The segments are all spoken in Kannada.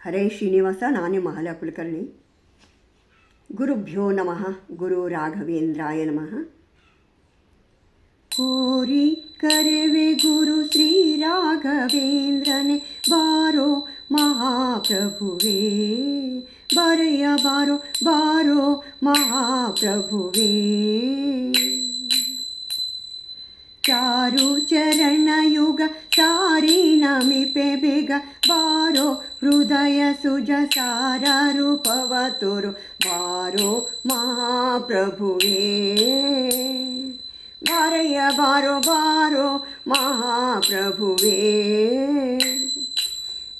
ಹರೇ ಶ್ರೀನಿವಾಸ ನಾನೇ ಮಹಾಲ ಕುಲಕರ್ಣಿ ಗುರುಭ್ಯೋ ನಮಃ ಗುರು ರಾಘವೇಂದ್ರಾಯ ನಮಃ ಕೋರಿ ಕರೆವೆ ಗುರು ಶ್ರೀ ರಾಘವೇಂದ್ರನೆ ಬಾರೋ ಮಹಾಪ್ರಭುವೇ ಬರೆಯ ಬಾರೋ ಬಾರೋ ಮಹಾಪ್ರಭುವೇ ಚಾರು ಚರಣ ಯುಗ ಸಾರಿ ನಮಿಪೆ ಬೇಗ ಬಾರೋ ಹೃದಯ ಸುಜ ಸಾರ ರೂಪವ ತೋರು. ಬಾರೋ ಮಹಾಪ್ರಭುವೇ. ಬಾರಯ್ಯ, ಬಾರೋ ಬಾರೋ ಮಹಾಪ್ರಭುವೇ.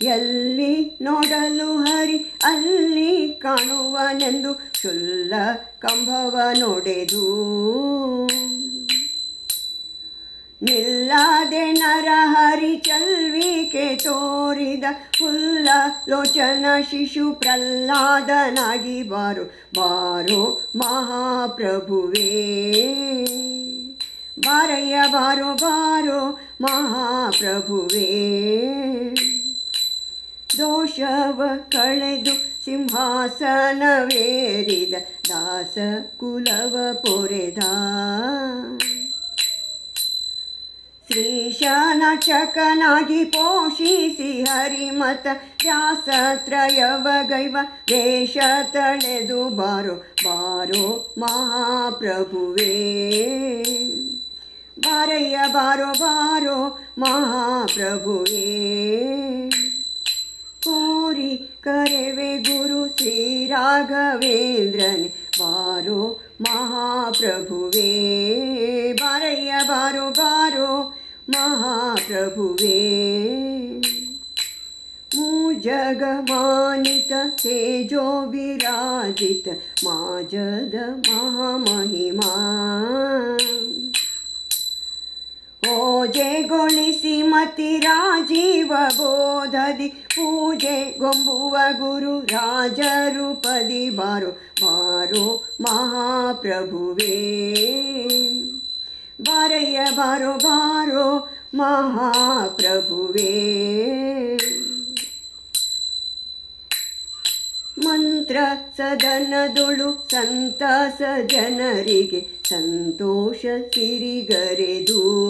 ಎಲ್ಲಿ ನೋಡಲು ಹರಿ, ಅಲ್ಲಿ ಕಾಣುವನೆಂದು ಶುಲ್ಲ ಕಂಭವ ನೋಡೆದು. ನಿಲ್ಲದೆ ನರಹರಿ ಚಲ್ವಿಕೆ ತೋರಿದ ಫುಲ್ಲ ಲೋಚನ ಶಿಶು ಪ್ರಹ್ಲಾದನಾಗಿ ಬಾರೋ ಬಾರೋ ಮಹಾಪ್ರಭುವೇ. ಬಾರಯ್ಯ, ಬಾರೋ ಬಾರೋ ಮಹಾಪ್ರಭುವೇ. ದೋಷವ ಕಳೆದು ಸಿಂಹಾಸನವೇರಿದ ದಾಸ ಕುಲವ ಪೊರೆದ ಶ್ರೀಶಾನಚಕನಾಗಿ ಪೋಷಿಸಿ ಹರಿಮತ ವ್ಯಾಸತ್ರಯವಗೈವ ದೇಶ ತಳೆದು ಬಾರೋ ಬಾರೋ ಮಹಾಪ್ರಭುವೇ. ಬಾರಯ್ಯ, ಬಾರೋ ಬಾರೋ ಮಹಾಪ್ರಭುವೇ. ಕೋರಿ ಕರೆವೆ ಗುರು ಶ್ರೀ ರಾಘವೇಂದ್ರನೆ ಬಾರೋ ಮಹಾಪ್ರಭುವೇ. ಮಹಾಪ್ರಭುವೇ ಮೂಜಗಮಾನಿತ ತೇಜೋ ವಿರಾಜಿತ ಮಾಜದ ಮಹಾಮಹಿಮಾ. ಓಜೆಗೊಳಿಸಿ ಮತಿ ರಾಜೀವ ಬೋಧದಿ, ಪೂಜೆ ಗೊಂಬುವ ಗುರು ರಾಜರೂಪದಿ ಬಾರೋ ಬಾರೋ ಮಹಾಪ್ರಭುವೇ. ಬಾರಯ್ಯ, ಬಾರೋ ಬಾರೋ ಮಹಾಪ್ರಭುವೇ. ಮಂತ್ರ ಸದನದೊಳು ಸಂತಾಸ ಜನರಿಗೆ ಸಂತೋಷ ಸಿರಿಗರೆದು.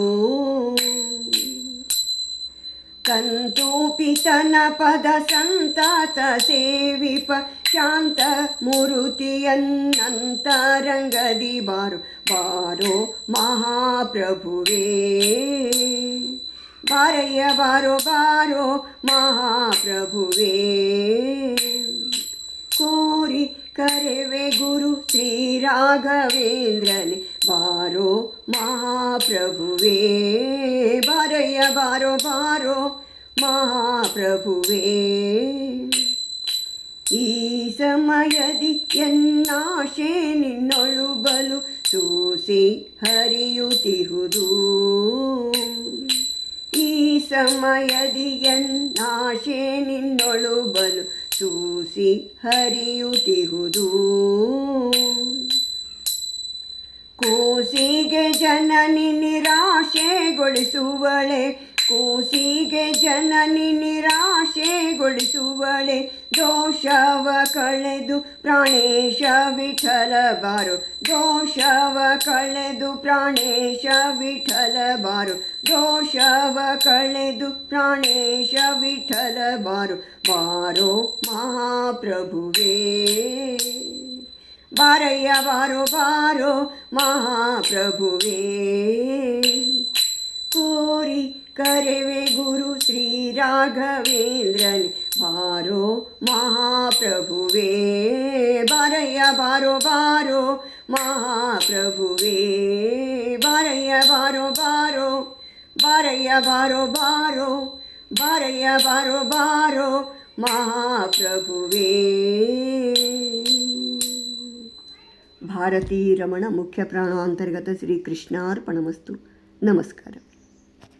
ಕಂತೂಪಿತನ ಪದ ಸಂತಾತ ಸೇವಿಪ ಶಾಂತ ಮೂರುತಿಯನ್ನಂತರಂಗದಿ ಬಾರು. ಬಾರೋ ಮಹಾಪ್ರಭುವೇ. ಬಾರಯ್ಯ, ಬಾರೋ ಬಾರೋ, ಮಹಾಪ್ರಭುವೇ. ಕೋರಿ ಕರೆವೆ ಗುರು ಶ್ರೀ ರಾಘವೇಂದ್ರನೆ, ಬಾರೋ, ಮಹಾಪ್ರಭುವೇ. ಬಾರಯ್ಯ, ಬಾರೋ ಬಾರೋ, ಮಹಾಪ್ರಭುವೇ. ಈ ಸಮಯದಿ ಎನ್ನಾಶೆ ನಿನ್ನೊಳು ಬಲು ಸೂಸಿ ಹರಿಯುತ್ತಿಹುದು. ಈ ಸಮಯದಿ ಎನ್ನಾಶೆ ನಿನ್ನೊಳು ಬಲು ಸೂಸಿ ಹರಿಯುತ್ತಿಹುದು. ಕೂಸಿಗೆ ಜನನಿ ನಿರಾಶೆಗೊಳಿಸುವಳೆ ಕೂಸಿಗೆ ಜನನಿ ನಿರಾಶೆಗೊಳಿಸುವಳೆ, ದೋಷವ ಕಳೆದು ಪ್ರಾಣೇಶ ವಿಠಲ ಬಾರು ದೋಷವ ಕಳೆದು ಪ್ರಾಣೇಶ ವಿಠಲ ಬಾರು ದೋಷವ ಕಳೆದು ಪ್ರಾಣೇಶ ವಿಠಲ ಬಾರು ಬಾರೋ ಮಹಾಪ್ರಭುವೇ. ಬಾರಯ್ಯ, ಬಾರೋ ಬಾರೋ ಮಹಾಪ್ರಭುವೇ. ಕೋರಿ ಕರೆವೆ ಗುರು ಶ್ರೀ ರಾಘವೇಂದ್ರನ್ ಬಾರೋ ಮಹಾಪ್ರಭುವೇ ಬಾರಯ್ಯ ಬಾರೋ ಬಾರೋ ಮಹಾಪ್ರಭುವೇ ಬಾರಯ್ಯ ಬಾರೋ ಬಾರೋ ಬಾರಯ್ಯ ಬಾರೋ ಬಾರೋ ಬಾರಯ್ಯ ಬಾರೋ ಬಾರೋ ಮಹಾಪ್ರಭುವೇ ಭಾರತೀ ರಮಣ ಮುಖ್ಯ ಪ್ರಾಣಾಂತರ್ಗತ ಶ್ರೀ ಕೃಷ್ಣಾರ್ಪಣಮಸ್ತು ನಮಸ್ಕಾರ